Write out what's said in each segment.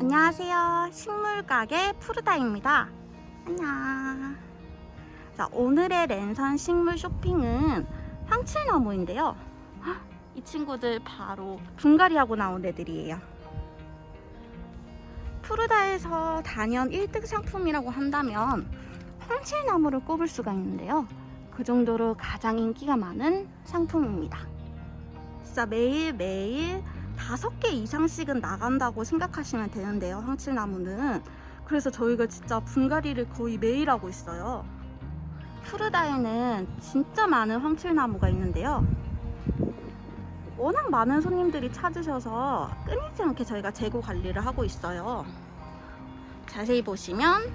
안녕하세요. 식물가게 푸르다입니다. 안녕. 자, 오늘의 랜선 식물 쇼핑은 황칠나무인데요. 헉, 이 친구들 바로 분갈이하고 나온 애들이에요. 푸르다에서 단연 1등 상품이라고 한다면 황칠나무를 꼽을 수가 있는데요. 그 정도로 가장 인기가 많은 상품입니다. 진짜 매일매일 다섯 개 이상씩은 나간다고 생각하시면 되는데요. 황칠나무는. 그래서 저희가 진짜 분갈이를 거의 매일 하고 있어요. 푸르다에는 진짜 많은 황칠나무가 있는데요. 워낙 많은 손님들이 찾으셔서 끊이지 않게 저희가 재고 관리를 하고 있어요. 자세히 보시면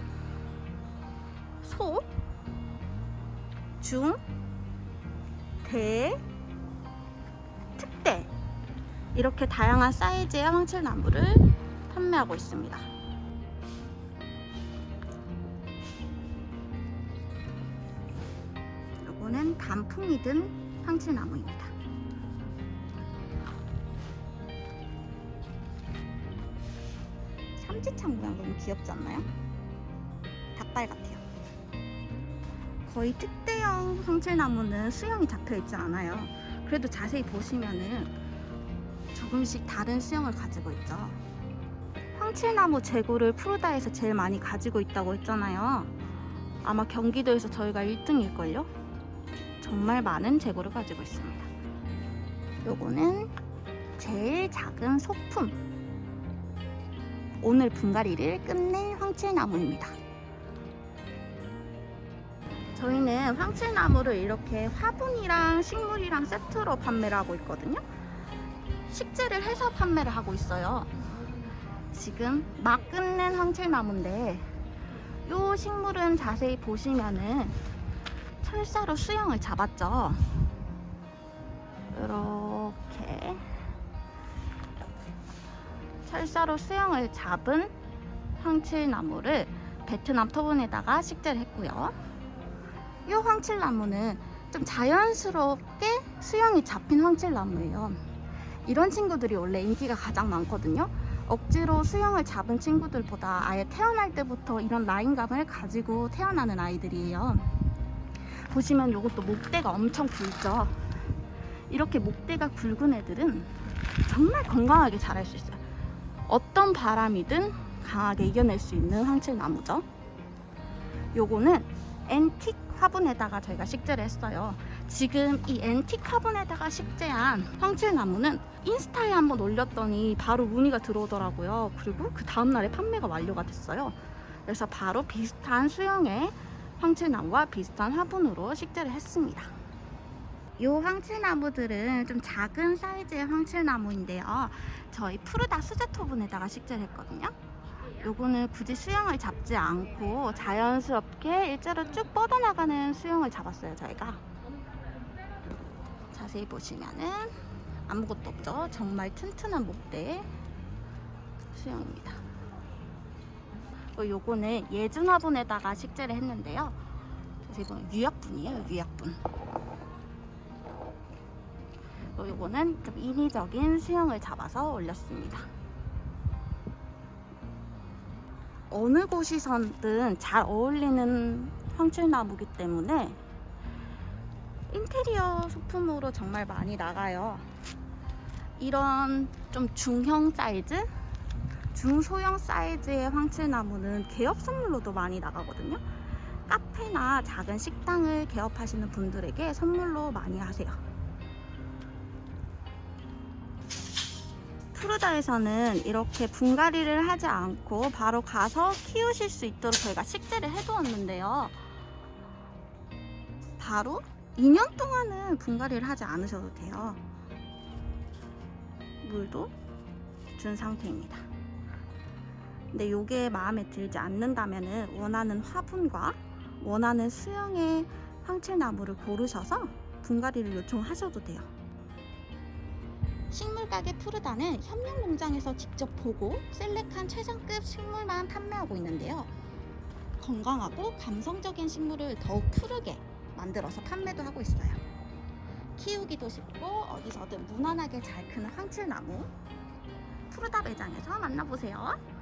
소, 중, 대, 특대 이렇게 다양한 사이즈의 황칠나무를 판매하고 있습니다. 요거는 단풍이 든 황칠나무입니다. 삼지창 모양 너무 귀엽지 않나요? 닭발 같아요. 거의 특대형 황칠나무는 수영이 잡혀 있지 않아요. 그래도 자세히 보시면은 조금씩 다른 수영을 가지고 있죠. 황칠나무 재고를 푸르다에서 제일 많이 가지고 있다고 했잖아요. 아마 경기도에서 저희가 1등일걸요? 정말 많은 재고를 가지고 있습니다. 요거는 제일 작은 소품. 오늘 분갈이를 끝낸 황칠나무입니다. 저희는 황칠나무를 이렇게 화분이랑 식물이랑 세트로 판매를 하고 있거든요. 식재를 해서 판매를 하고 있어요. 지금 막 끝낸 황칠나무인데 이 식물은 자세히 보시면은 철사로 수영을 잡았죠. 이렇게 철사로 수영을 잡은 황칠나무를 베트남 토분에다가 식재를 했고요. 이 황칠나무는 좀 자연스럽게 수영이 잡힌 황칠나무예요. 이런 친구들이 원래 인기가 가장 많거든요. 억지로 수영을 잡은 친구들보다 아예 태어날 때부터 이런 라인감을 가지고 태어나는 아이들이에요. 보시면 이것도 목대가 엄청 굵죠. 이렇게 목대가 굵은 애들은 정말 건강하게 자랄 수 있어요. 어떤 바람이든 강하게 이겨낼 수 있는 황칠나무죠. 요거는 앤틱 화분에다가 저희가 식재를 했어요. 지금 이 화분에다가 식재한 황칠나무는 인스타에 한번 올렸더니 바로 문의가 들어오더라고요. 그리고 그 다음날에 판매가 완료가 됐어요. 그래서 바로 비슷한 수영의 황칠나무와 비슷한 화분으로 식재를 했습니다. 이 황칠나무들은 좀 작은 사이즈의 황칠나무인데요. 저희 푸르다 수제토분에다가 식재를 했거든요. 요거는 굳이 수영을 잡지 않고 자연스럽게 일자로 쭉 뻗어나가는 수영을 잡았어요, 저희가. 자세히 보시면은 아무것도 없죠. 정말 튼튼한 목대 수영입니다. 그리고 요거는 예준 화분에다가 식재를 했는데요. 자세히 보면 유약분이에요, 유약분. 그리고 요거는 좀 인위적인 수영을 잡아서 올렸습니다. 어느 곳이선든 잘 어울리는 황칠나무기 때문에 인테리어 소품으로 정말 많이 나가요. 이런 좀 중형 사이즈, 중소형 사이즈의 황칠나무는 개업 선물로도 많이 나가거든요. 카페나 작은 식당을 개업하시는 분들에게 선물로 많이 하세요. 푸르다에서는 이렇게 분갈이를 하지 않고 바로 가서 키우실 수 있도록 저희가 식재를 해두었는데요. 바로 2년 동안은 분갈이를 하지 않으셔도 돼요. 물도 준 상태입니다. 근데 이게 마음에 들지 않는다면 원하는 화분과 원하는 수영의 황칠나무를 고르셔서 분갈이를 요청하셔도 돼요. 식물가게 푸르다는 협력농장에서 직접 보고 셀렉한 최상급 식물만 판매하고 있는데요. 건강하고 감성적인 식물을 더욱 푸르게 만들어서 판매도 하고 있어요. 키우기도 쉽고 어디서든 무난하게 잘 크는 황칠나무 푸르다 매장에서 만나보세요.